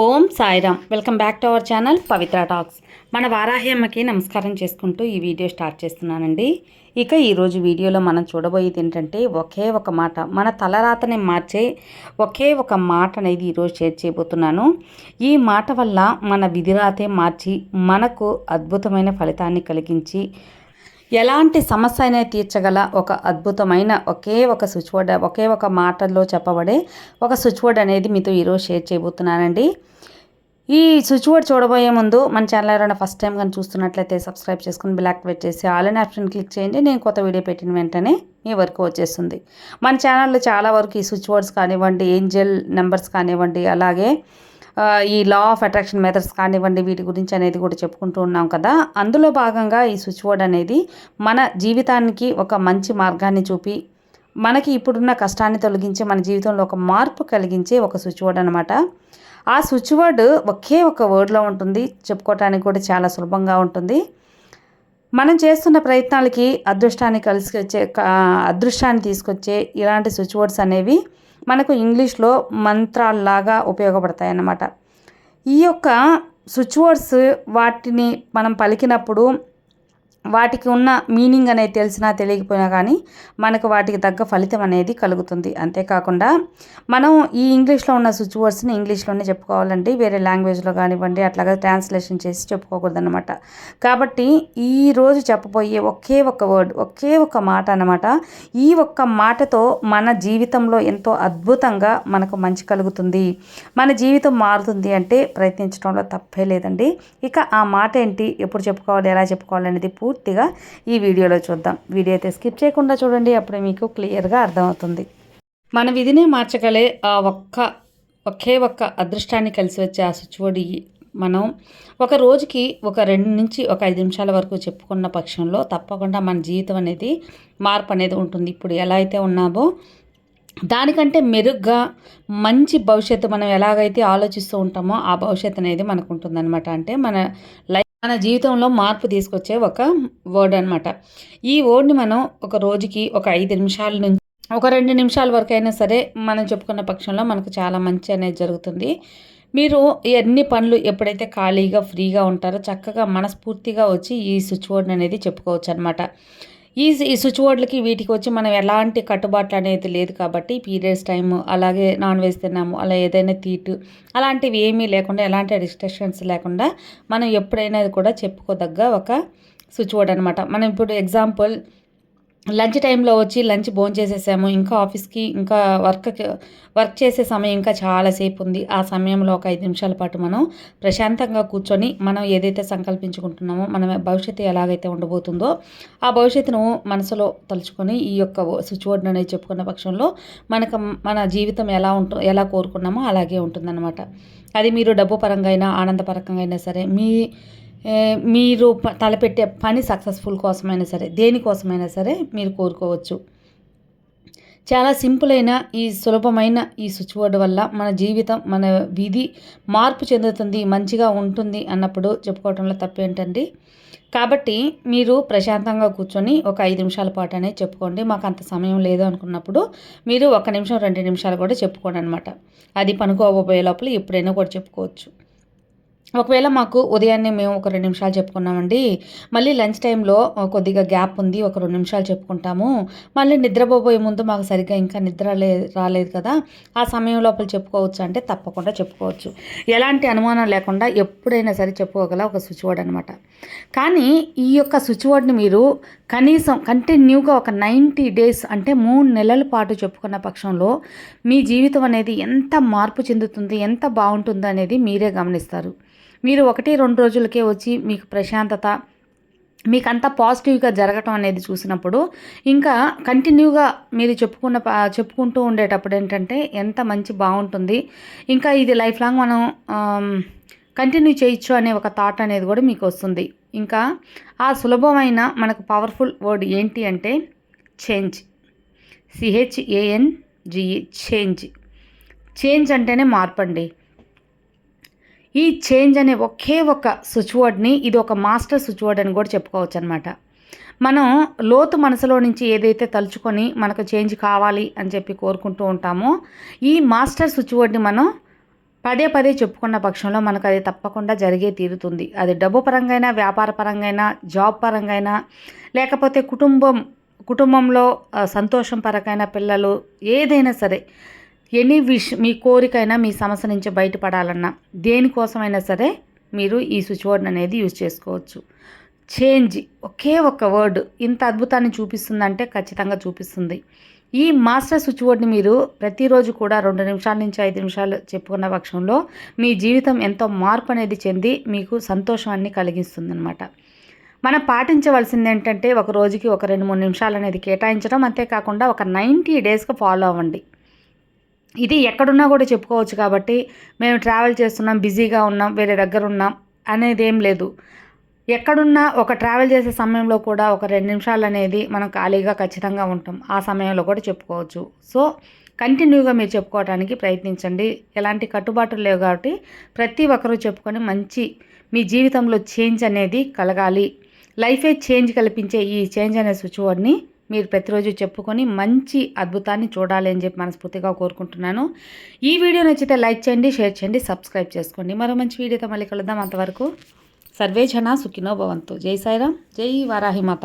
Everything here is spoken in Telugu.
Om Sairam. Welcome back to our channel Pavitra talks. మన వారాహ్యమ్మకి నమస్కారం చేసుకుంటూ ఈ వీడియో స్టార్ట్ చేస్తున్నానండి. ఇక ఈరోజు వీడియోలో మనం చూడబోయేది ఏంటంటే ఒకే ఒక మాట. మన తలరాతని మార్చే ఒకే ఒక మాట అనేది ఈరోజు షేర్ చేయబోతున్నాను. ఈ మాట వల్ల మన విధిరాతే మార్చి మనకు అద్భుతమైన ఫలితాన్ని కలిగించి ఎలాంటి సమస్య అయినా తీర్చగల ఒక అద్భుతమైన ఒకే ఒక స్విచ్ బోర్డ్ ఒకే ఒక మాటల్లో చెప్పబడే ఒక స్విచ్ బోర్డ్ అనేది మీతో ఈరోజు షేర్ చేయబోతున్నానండి. ఈ స్విచ్ బోర్డ్ చూడబోయే ముందు మన ఛానల్ ఎవరైనా ఫస్ట్ టైం కానీ చూస్తున్నట్లయితే సబ్స్క్రైబ్ చేసుకుని బ్లాక్ యాక్టివేట్ చేసి ఆల్ అండ్ ఆప్షన్ క్లిక్ చేయండి. నేను కొత్త వీడియో పెట్టిన వెంటనే మీ వరకు వచ్చేస్తుంది. మన ఛానల్లో చాలా వరకు ఈ స్విచ్ బోర్డ్స్ కానివ్వండి ఏంజల్ నెంబర్స్ కానివ్వండి అలాగే ఈ లా ఆఫ్ అట్రాక్షన్ మెథడ్స్ కానివ్వండి వీటి గురించి అనేది కూడా చెప్పుకుంటూ ఉన్నాం కదా. అందులో భాగంగా ఈ స్విచ్ బోర్డ్ అనేది మన జీవితానికి ఒక మంచి మార్గాన్ని చూపి మనకి ఇప్పుడున్న కష్టాన్ని తొలగించి మన జీవితంలో ఒక మార్పు కలిగించే ఒక స్విచ్ బోర్డ్ అనమాట ఆ స్విచ్ బోర్డ్ ఒకే ఒక వర్డ్లో ఉంటుంది. చెప్పుకోవటానికి కూడా చాలా సులభంగా ఉంటుంది. మనం చేస్తున్న ప్రయత్నాలకి అదృష్టాన్ని కలిసి వచ్చే అదృష్టాన్ని తీసుకొచ్చే ఇలాంటి స్విచ్ బోర్డ్స్ అనేవి మనకు ఇంగ్లీష్లో మంత్రాల్లాగా ఉపయోగపడతాయి అన్నమాట ఈ యొక్క స్విచ్ వర్డ్స్ వాటిని మనం పలికినప్పుడు వాటికి ఉన్న మీనింగ్ అనేది తెలిసినా తెలియకపోయినా కానీ మనకు వాటికి తగ్గ ఫలితం అనేది కలుగుతుంది. అంతేకాకుండా మనం ఈ ఇంగ్లీష్లో ఉన్న స్విచ్ వర్డ్స్ని ఇంగ్లీష్లోనే చెప్పుకోవాలండి. వేరే లాంగ్వేజ్లో కానివ్వండి అట్లాగా ట్రాన్స్లేషన్ చేసి చెప్పుకోకూడదు అనమాట కాబట్టి ఈ రోజు చెప్పబోయే ఒకే ఒక వర్డ్ ఒకే ఒక మాట అన్నమాట. ఈ ఒక్క మాటతో మన జీవితంలో ఎంతో అద్భుతంగా మనకు మంచి కలుగుతుంది. మన జీవితం మారుతుంది అంటే ప్రయత్నించడంలో తప్పే లేదండి. ఇక ఆ మాట ఏంటి ఎప్పుడు చెప్పుకోవాలి ఎలా చెప్పుకోవాలి అనేది పూర్తిగా ఈ వీడియోలో చూద్దాం. వీడియో అయితే స్కిప్ చేయకుండా చూడండి. అప్పుడే మీకు క్లియర్గా అర్థమవుతుంది. మన విధినే మార్చగలే ఆ ఒక్క ఒకే ఒక్క అదృష్టాన్ని కలిసి వచ్చే ఆ స్విచ్ మనం ఒక రోజుకి ఒక రెండు నుంచి ఒక ఐదు నిమిషాల వరకు చెప్పుకున్న పక్షంలో తప్పకుండా మన జీవితం అనేది మార్పు అనేది ఉంటుంది. ఇప్పుడు ఎలా అయితే ఉన్నామో దానికంటే మెరుగ్గా మంచి భవిష్యత్తు మనం ఎలాగైతే ఆలోచిస్తూ ఉంటామో ఆ భవిష్యత్తు అనేది మనకు ఉంటుందన్నమాట. అంటే మన లైఫ్ మన జీవితంలో మార్పు తీసుకొచ్చే ఒక వర్డ్ అనమాట ఈ వర్డ్ని మనం ఒక రోజుకి ఒక ఐదు నిమిషాల నుంచి ఒక రెండు నిమిషాల వరకు అయినా సరే మనం చెప్పుకున్న పక్షంలో మనకు చాలా మంచి అనేది జరుగుతుంది. మీరు ఎన్ని పనులు ఎప్పుడైతే ఖాళీగా ఫ్రీగా ఉంటారో చక్కగా మనస్ఫూర్తిగా వచ్చి ఈ స్విచ్ బోర్డ్ అనేది చెప్పుకోవచ్చు అనమాట ఈ స్విచ్ బోర్డులకి వీటికి వచ్చి మనం ఎలాంటి కట్టుబాట్లు అనేది లేదు కాబట్టి పీరియడ్స్ టైం అలాగే నాన్ వెజ్ తిన్నాము అలా ఏదైనా తీటు అలాంటివి ఏమీ లేకుండా ఎలాంటి రిస్ట్రిక్షన్స్ లేకుండా మనం ఎప్పుడైనా కూడా చెప్పుకోదగ్గ ఒక స్విచ్ బోర్డ్ అనమాట మనం ఇప్పుడు ఎగ్జాంపుల్ లంచ్ టైంలో వచ్చి లంచ్ భోజనం చేసేసాము ఇంకా ఆఫీస్కి ఇంకా వర్క్ వర్క్ చేసే సమయం ఇంకా చాలాసేపు ఉంది ఆ సమయంలో ఒక ఐదు నిమిషాల పాటు మనం ప్రశాంతంగా కూర్చొని మనం ఏదైతే సంకల్పించుకుంటున్నామో మన భవిష్యత్తు ఎలాగైతే ఉండబోతుందో ఆ భవిష్యత్తును మనసులో తలుచుకొని ఈ యొక్క స్విచ్ బోర్డ్ అనేది చెప్పుకున్న పక్షంలో మనకు మన జీవితం ఎలా ఉంటు ఎలా కోరుకున్నామో అలాగే ఉంటుందన్నమాట. అది మీరు డబ్బు పరంగా అయినా ఆనందపరంగా అయినా సరే మీ మీరు ప- తలపెట్టే పని సక్సెస్ఫుల్ కోసమైనా సరే దేనికోసమైనా సరే మీరు కోరుకోవచ్చు. చాలా సింపుల్ అయిన ఈ సులభమైన ఈ స్విచ్ బోర్డు వల్ల మన జీవితం మన విధి మార్పు చెందుతుంది మంచిగా ఉంటుంది అన్నప్పుడు చెప్పుకోవడంలో తప్పేంటండి? కాబట్టి మీరు ప్రశాంతంగా కూర్చొని ఒక ఐదు నిమిషాల పాటు అనేది చెప్పుకోండి. మాకు అంత సమయం లేదు అనుకున్నప్పుడు మీరు ఒక నిమిషం రెండు నిమిషాలు కూడా చెప్పుకోండి అనమాట అది పనుకోబోయే లోపల ఎప్పుడైనా కూడా చెప్పుకోవచ్చు. ఒకవేళ మాకు ఉదయాన్నే మేము ఒక రెండు నిమిషాలు చెప్పుకున్నామండి మళ్ళీ లంచ్ టైంలో కొద్దిగా గ్యాప్ ఉంది ఒక రెండు నిమిషాలు చెప్పుకుంటాము. మళ్ళీ నిద్రపోబోయే ముందు మాకు సరిగ్గా ఇంకా నిద్ర లే రాలేదు కదా ఆ సమయం లోపల చెప్పుకోవచ్చు అంటే తప్పకుండా చెప్పుకోవచ్చు. ఎలాంటి అనుమానం లేకుండా ఎప్పుడైనా సరే చెప్పుకోగల ఒక స్విచ్ బోర్డ్ అనమాట కానీ ఈ యొక్క స్విచ్ బోర్డ్ని మీరు కనీసం కంటిన్యూగా ఒక నైంటీ డేస్ అంటే మూడు నెలల పాటు చెప్పుకున్న పక్షంలో మీ జీవితం అనేది ఎంత మార్పు చెందుతుంది ఎంత బాగుంటుంది అనేది మీరే గమనిస్తారు. మీరు ఒకటి రెండు రోజులకే వచ్చి మీకు ప్రశాంతత మీకంతా పాజిటివ్గా జరగటం అనేది చూసినప్పుడు ఇంకా కంటిన్యూగా మీరు చెప్పుకున్న చెప్పుకుంటూ ఉండేటప్పుడు ఏంటంటే ఎంత మంచి బాగుంటుంది. ఇంకా ఇది లైఫ్ లాంగ్ మనం కంటిన్యూ చేయొచ్చు అనే ఒక థాట్ అనేది కూడా మీకు వస్తుంది. ఇంకా ఆ సులభమైన మనకు పవర్ఫుల్ వర్డ్ ఏంటి అంటే change. C H A N G E change. Change అంటేనే మార్పండి ఈ చేంజ్ అనే ఒకే ఒక స్విచ్ వర్డ్ని ఇది ఒక మాస్టర్ స్విచ్ వర్డ్ అని కూడా చెప్పుకోవచ్చు అనమాట మనం లోతు మనసులో నుంచి ఏదైతే తలుచుకొని మనకు చేంజ్ కావాలి అని చెప్పి కోరుకుంటూ ఉంటామో ఈ మాస్టర్ స్విచ్ వర్డ్ని మనం పదే పదే చెప్పుకున్న పక్షంలో మనకు అది తప్పకుండా జరిగే తీరుతుంది. అది డబ్బు పరంగా వ్యాపార పరంగా జాబ్ పరంగా లేకపోతే కుటుంబం కుటుంబంలో సంతోషం పరకైన పిల్లలు ఏదైనా సరే ఎనీ విష్ మీ కోరికైనా మీ సమస్య నుంచి బయటపడాలన్నా దేనికోసమైనా సరే మీరు ఈ స్విచ్ బోర్డ్ అనేది యూజ్ చేసుకోవచ్చు. చేంజ్ ఒకే ఒక వర్డ్ ఇంత అద్భుతాన్ని చూపిస్తుందంటే ఖచ్చితంగా చూపిస్తుంది. ఈ మాస్టర్ స్విచ్ బోర్డ్ని మీరు ప్రతిరోజు కూడా రెండు నిమిషాల నుంచి ఐదు నిమిషాలు చెప్పుకున్న పక్షంలో మీ జీవితం ఎంతో మార్పు అనేది చెంది మీకు సంతోషాన్ని కలిగిస్తుందన్నమాట. మనం పాటించవలసింది ఏంటంటే ఒక రోజుకి ఒక రెండు మూడు నిమిషాలు అనేది కేటాయించడం అంతేకాకుండా ఒక నైంటీ డేస్కి ఫాలో అవ్వండి. ఇది ఎక్కడున్నా కూడా చెప్పుకోవచ్చు కాబట్టి మేము ట్రావెల్ చేస్తున్నాం బిజీగా ఉన్నాం వేరే దగ్గర ఉన్నాం అనేది ఏం లేదు. ఎక్కడున్నా ఒక ట్రావెల్ చేసే సమయంలో కూడా ఒక రెండు నిమిషాలు అనేది మనం ఖాళీగా ఖచ్చితంగా ఉంటాం. ఆ సమయంలో కూడా చెప్పుకోవచ్చు. సో కంటిన్యూగా మీరు చెప్పుకోవడానికి ప్రయత్నించండి. ఎలాంటి కట్టుబాట్లు లేవు కాబట్టి ప్రతి ఒక్కరూ చెప్పుకొని మంచి మీ జీవితంలో చేంజ్ అనేది కలగాలి. లైఫే చేంజ్ కల్పించే ఈ చేంజ్ అనే స్విచ్ వర్డ్ని మీరు ప్రతిరోజు చెప్పుకొని మంచి అద్భుతాన్ని చూడాలి అని చెప్పి మనస్ఫూర్తిగా కోరుకుంటున్నాను. ఈ వీడియో నచ్చితే లైక్ చేయండి షేర్ చేయండి సబ్స్క్రైబ్ చేసుకోండి. మరో మంచి వీడియోతో మళ్ళీ కలుద్దాం. అంతవరకు సర్వే జన సుఖినో భవంతు. జై సాయిరామ్. జై వారాహిమాత